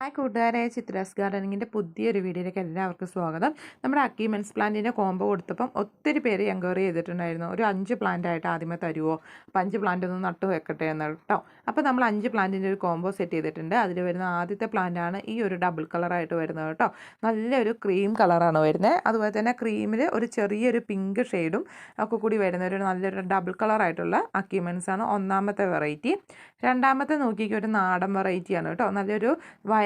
Hi കൂട്ടുകാരായ Chitra's ഗാർഡനിങ്ങിന്റെ പുതിയൊരു വീഡിയോയിലേക്ക് എല്ലാവർക്കും സ്വാഗതം. നമ്മുടെ അക്യൂമെൻസ് പ്ലാന്റിന്റെ കോംബോ കൊടുത്തപ്പം ഒത്തിരി പേര് എൻക്വയറി ചെയ്തിട്ടുണ്ടായിരുന്നു. ഒരു അഞ്ച് പ്ലാന്റ് ആയിട്ട് ആദ്യമേ തരുമോ അപ്പം അഞ്ച് പ്ലാന്റ് ഒന്ന് നട്ടു വെക്കട്ടെ എന്ന് കേട്ടോ. അപ്പോൾ നമ്മൾ അഞ്ച് പ്ലാന്റിന്റെ ഒരു കോംബോ സെറ്റ് ചെയ്തിട്ടുണ്ട്. അതിൽ വരുന്ന ആദ്യത്തെ പ്ലാന്റാണ് ഈ ഒരു ഡബിൾ കളറായിട്ട് വരുന്നത് കേട്ടോ. നല്ലൊരു ക്രീം കളറാണ് വരുന്നത്. അതുപോലെ തന്നെ ക്രീമിൽ ഒരു ചെറിയൊരു പിങ്ക് ഷെയ്ഡും ഒക്കെ കൂടി വരുന്ന ഒരു നല്ലൊരു ഡബിൾ കളറായിട്ടുള്ള അക്കീമെൻസ് ആണ് ഒന്നാമത്തെ വെറൈറ്റി. രണ്ടാമത്തെ നോക്കിയൊക്കെ ഒരു നാടൻ വെറൈറ്റിയാണ് കേട്ടോ. നല്ലൊരു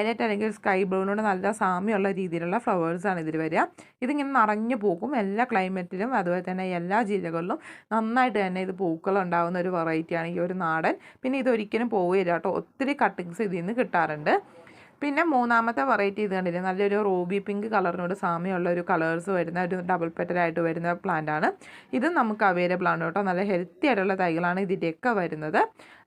വയലറ്റ് അല്ലെങ്കിൽ സ്കൈ ബ്ലൂവിനോട് നല്ല സാമ്യമുള്ള രീതിയിലുള്ള ഫ്ലവേഴ്സാണ് ഇതിൽ വരിക. ഇതിങ്ങനെ നിറഞ്ഞു പോകും എല്ലാ ക്ലൈമറ്റിലും അതുപോലെ തന്നെ എല്ലാ ജില്ലകളിലും നന്നായിട്ട് തന്നെ ഇത് പൂക്കൾ ഉണ്ടാകുന്ന ഒരു വെറൈറ്റിയാണ് ഈ ഒരു നാടൻ. പിന്നെ ഇതൊരിക്കലും പോവുകയില്ല കേട്ടോ. ഒത്തിരി കട്ടിങ്സ് ഇതിൽ നിന്ന് കിട്ടാറുണ്ട്. പിന്നെ മൂന്നാമത്തെ വെറൈറ്റി ഇത് കണ്ടില്ലേ? നല്ലൊരു റോബി പിങ്ക് കളറിനോട് സാമ്യമുള്ള ഒരു കളേഴ്സ് വരുന്ന ഒരു ഡബിൾ പെറ്റലായിട്ട് വരുന്ന പ്ലാന്റ് ആണ്. ഇത് നമുക്ക് അവൈലബിൾ ആണ് കേട്ടോ. നല്ല ഹെൽത്തി ആയിട്ടുള്ള തൈകളാണ് ഇതിന്റെയൊക്കെ വരുന്നത്.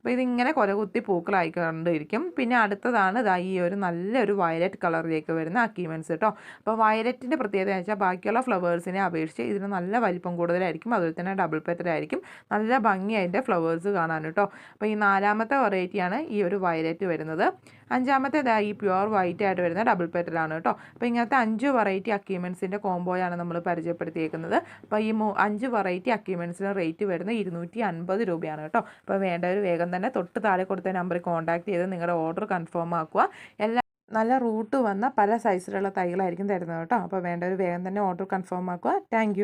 അപ്പോൾ ഇതിങ്ങനെ കുത്തി പൂക്കളായി കണ്ടിരിക്കും പിന്നെ അടുത്തതാണ് ഇതാ ഈ ഒരു നല്ലൊരു വയലറ്റ് കളറിലേക്ക് വരുന്ന അക്കീമെൻസ് കേട്ടോ അപ്പോൾ വയലറ്റിന്റെ പ്രത്യേകത എന്ന് വെച്ചാൽ ബാക്കിയുള്ള ഫ്ലവേഴ്സിനെ അപേക്ഷിച്ച് ഇതിന് നല്ല വലിപ്പം കൂടുതലായിരിക്കും. അതുപോലെ തന്നെ ഡബിൾ പെറ്റലായിരിക്കും നല്ല ഭംഗി അതിന്റെ ഫ്ലവേഴ്സ് കാണാൻ കേട്ടോ അപ്പോൾ ഈ നാലാമത്തെ വെറൈറ്റിയാണ് ഈ ഒരു വയലറ്റ് വരുന്നത്. അഞ്ചാമത്തെ ഇതാ ഈ പ്യുവർ വൈറ്റ് ആയിട്ട് വരുന്ന ഡബിൾ പെറ്റലാണ് കേട്ടോ അപ്പോൾ ഇങ്ങനത്തെ അഞ്ച് വെറൈറ്റി അക്യൂമെൻസിന്റെ കോംബോയാണ് നമ്മൾ പരിചയപ്പെടുത്തിയേക്കുന്നത്. അപ്പോൾ ഈ അഞ്ച് വെറൈറ്റി അക്യൂമെൻസിന് റേറ്റ് വരുന്നത് ഇരുന്നൂറ്റി അൻപത് രൂപയാണ് കേട്ടോ അപ്പോൾ വേണ്ട ഒരു വേഗം തന്നെ തൊട്ട് താഴെ കൊടുത്ത നമ്പറിൽ കോൺടാക്ട് ചെയ്ത് നിങ്ങളുടെ ഓർഡർ കൺഫേം ആക്കുക. എല്ലാ നല്ല റൂട്ട് വന്ന പല സൈസിലുള്ള തൈകളായിരിക്കും തരുന്നത് കേട്ടോ. അപ്പോൾ വേണ്ടവർ വേഗം തന്നെ ഓർഡർ കൺഫേം ആക്കുക. താങ്ക്